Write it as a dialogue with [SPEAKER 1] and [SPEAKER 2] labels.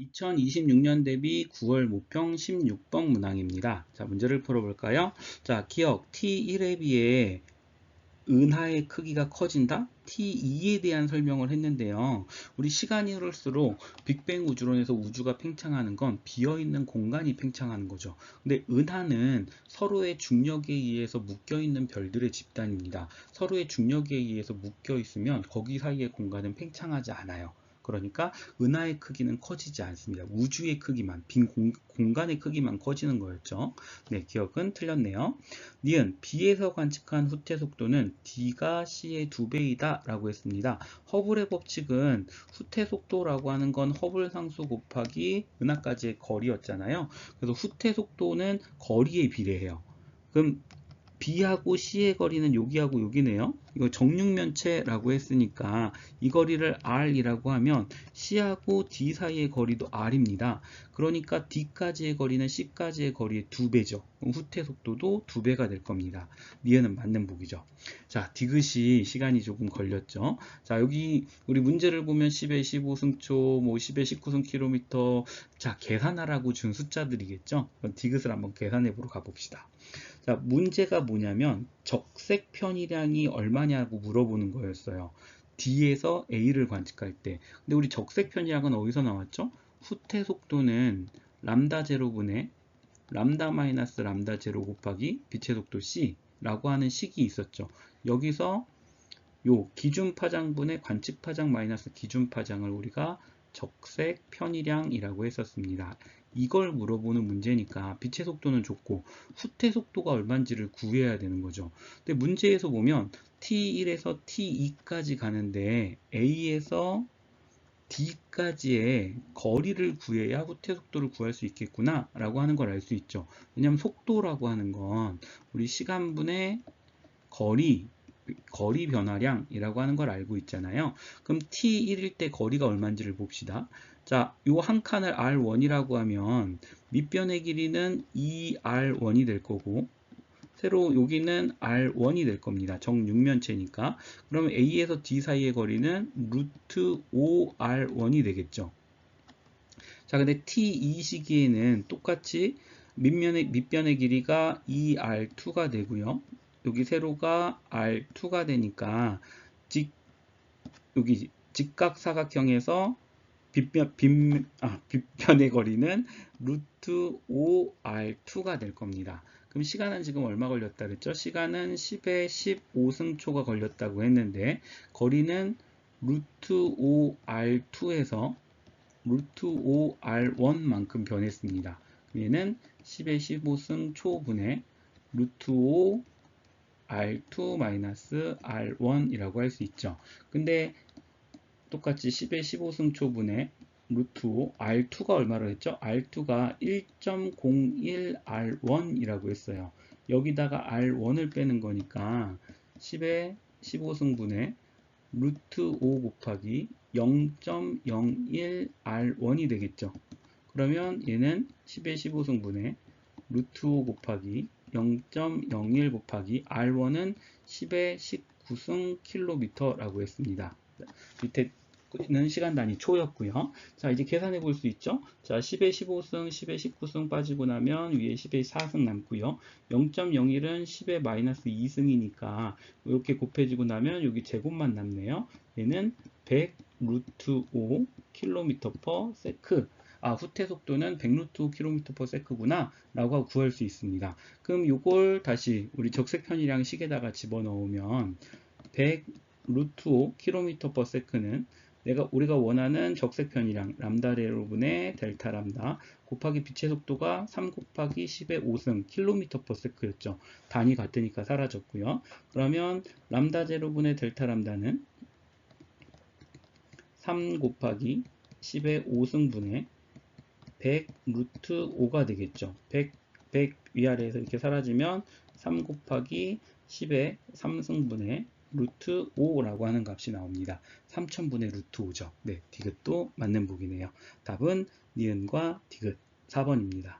[SPEAKER 1] 2026년 대비 9월 모평 16번 문항입니다. 자, 문제를 풀어볼까요? 자, 기억 T1에 비해 은하의 크기가 커진다? T2에 대한 설명을 했는데요. 우리 시간이 흐를수록 빅뱅 우주론에서 우주가 팽창하는 건 비어있는 공간이 팽창하는 거죠. 근데 은하는 서로의 중력에 의해서 묶여있는 별들의 집단입니다. 서로의 중력에 의해서 묶여있으면 거기 사이의 공간은 팽창하지 않아요. 그러니까 은하의 크기는 커지지 않습니다. 우주의 크기만, 빈 공, 간의 크기만 커지는 거였죠. 네, 기억은 틀렸네요. 니은 B에서 관측한 후퇴 속도는 D가 C의 두배이다 라고 했습니다. 허블의 법칙은 후퇴 속도라고 하는 건 허블 상수 곱하기 은하까지의 거리였잖아요. 그래서 후퇴 속도는 거리에 비례해요. 그럼 B하고 C의 거리는 여기하고 여기네요. 이거 정육면체라고 했으니까 이 거리를 R이라고 하면 C하고 D 사이의 거리도 R입니다. 그러니까 D까지의 거리는 C까지의 거리의 두배죠 후퇴 속도도 두배가될 겁니다. 니은은 맞는 보기죠. 자, 디귿이 시간이 조금 걸렸죠. 자, 여기 우리 문제를 보면 10의 15승초, 뭐 10의 19승 킬로미터 자, 계산하라고 준 숫자들이겠죠. 디귿을 한번 계산해 보러 가봅시다. 자, 문제가 뭐냐면 적색 편의량이 얼마냐고 물어보는 거였어요. D에서 A를 관측할 때. 근데 우리 적색 편의량은 어디서 나왔죠? 후퇴 속도는 람다 제로분의 람다 마이너스 람다 제로 곱하기 빛의 속도 C라고 하는 식이 있었죠. 여기서 요 기준 파장분의 관측 파장 마이너스 기준 파장을 우리가 적색 편의량이라고 했었습니다. 이걸 물어보는 문제니까 빛의 속도는 좋고 후퇴 속도가 얼마인지를 구해야 되는 거죠. 근데 문제에서 보면 T1에서 T2까지 가는데 A에서 D까지의 거리를 구해야 후퇴 속도를 구할 수 있겠구나 라고 하는 걸 알 수 있죠. 왜냐하면 속도라고 하는 건 우리 시간분의 거리 거리 변화량이라고 하는 걸 알고 있잖아요. 그럼 T1일 때 거리가 얼마인지를 봅시다. 자, 요 한 칸을 R1이라고 하면 밑변의 길이는 2R1이 될 거고 새로 여기는 R1이 될 겁니다. 정육면체니까. 그러면 A에서 D 사이의 거리는 루트 5R1이 되겠죠. 자, 근데 T2 시기에는 똑같이 밑면의, 밑변의 길이가 2R2가 되고요. 여기 세로가 R2가 되니까 직 여기 직각사각형에서 빗변, 빗, 아, 빗변의 거리는 루트 5R2가 될 겁니다. 그럼 시간은 지금 얼마 걸렸다 그랬죠? 시간은 10에 15승초가 걸렸다고 했는데 거리는 루트 5R2에서 루트 5R1만큼 변했습니다. 얘는 10에 15승 초분의 루트 5 R2-R1이라고 할 수 있죠. 근데 똑같이 10의 15승 초분의 루트 5, R2가 얼마로 했죠? R2가 1.01R1이라고 했어요. 여기다가 R1을 빼는 거니까 10의 15승분의 루트 5 곱하기 0.01R1이 되겠죠. 그러면 얘는 10의 15승분의 루트 5 곱하기 0.01 곱하기 R1은 10의 19승 킬로미터라고 했습니다. 밑에 는 시간 단위 초였고요. 자, 이제 계산해 볼 수 있죠? 자, 10의 15승, 10의 19승 빠지고 나면 위에 10의 4승 남고요. 0.01은 10의 마이너스 2승이니까 이렇게 곱해지고 나면 여기 제곱만 남네요. 얘는 100 루트 5 킬로미터 퍼 세크 아, 후퇴 속도는 100루트 km per sec구나 라고 구할 수 있습니다. 그럼 이걸 다시 우리 적색 편이랑 식에다가 집어넣으면 100 루트 5 km per sec는 내가 우리가 원하는 적색 편이랑 람다 제로분의 델타 람다 곱하기 빛의 속도가 3 곱하기 10의 5승 킬로미터 퍼 세크였죠. 단위 같으니까 사라졌고요. 그러면 람다 제로분의 델타 람다는 3 곱하기 10의 5승분의 100 루트 5가 되겠죠. 100, 100 위아래에서 이렇게 사라지면 3 곱하기 10의 3승분의 루트 5라고 하는 값이 나옵니다. 3000분의 루트 5죠. 네, 디귿도 맞는 보기네요. 답은 니은과 디귿 4번입니다.